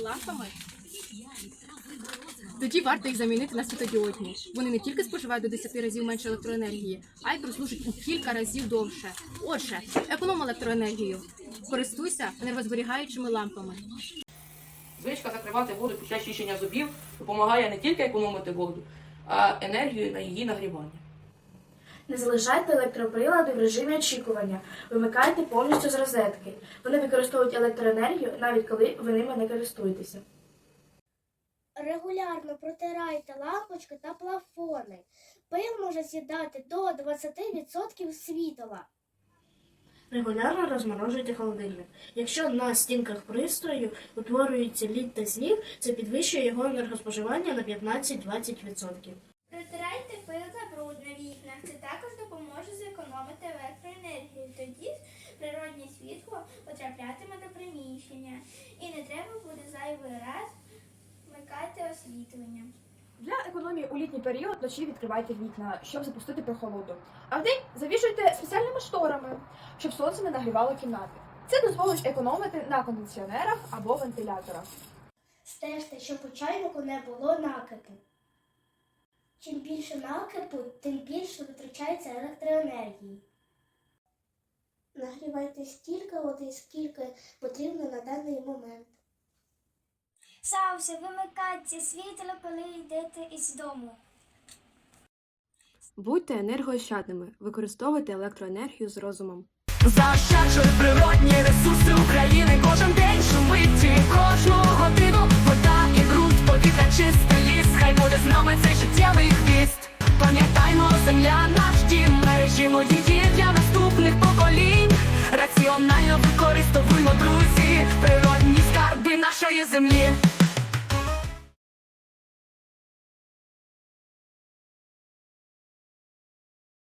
лампами? Тоді варто їх замінити на світодіодні. Вони не тільки споживають до 10 разів менше електроенергії, а й прослужать у кілька разів довше. Отже, економ електроенергію. Користуйся енергозберігаючими лампами. Звичка закривати воду під час чищення зубів допомагає не тільки економити воду, а енергію на її нагрівання. Не залишайте електроприлади в режимі очікування. Вимикайте повністю з розетки. Вони використовують електроенергію навіть коли ви ними не користуєтеся. Регулярно протирайте лампочки та плафони. Пил може з'їдати до 20% світла. Регулярно розморожуйте холодильник. Якщо на стінках пристрою утворюється лід та сніг, це підвищує його енергоспоживання на 15-20%. Протирайте пил та бруд на вікнах. Це також допоможе зекономити електроенергію. Тоді природнє світло потраплятиме до приміщення. І не треба буде зайвий раз вмикати освітлення. Для економії у літній період вночі відкривайте вікна, щоб запустити прохолоду. А вдень завішуйте спеціальними шторами, щоб сонце не нагрівало кімнати. Це дозволить економити на кондиціонерах або вентиляторах. Стежте, щоб у чайнику не було накипу. Чим більше накипу, тим більше витрачається електроенергії. Нагрівайте стільки води, скільки потрібно на даний момент. Саусе, вимикайте світло, коли йдете із дому. Будьте енергоощадними, використовуйте електроенергію з розумом. Заощаджуй природні ресурси України кожен день шумиті, кожну годину вода і ґрунт, повітря чистий ліс, це життєвий хвіст. Пам'ятаймо, земля наш дім, мережімо її для наступних поколінь. Раціонально використовуємо, друзі, природні скарби нашої землі.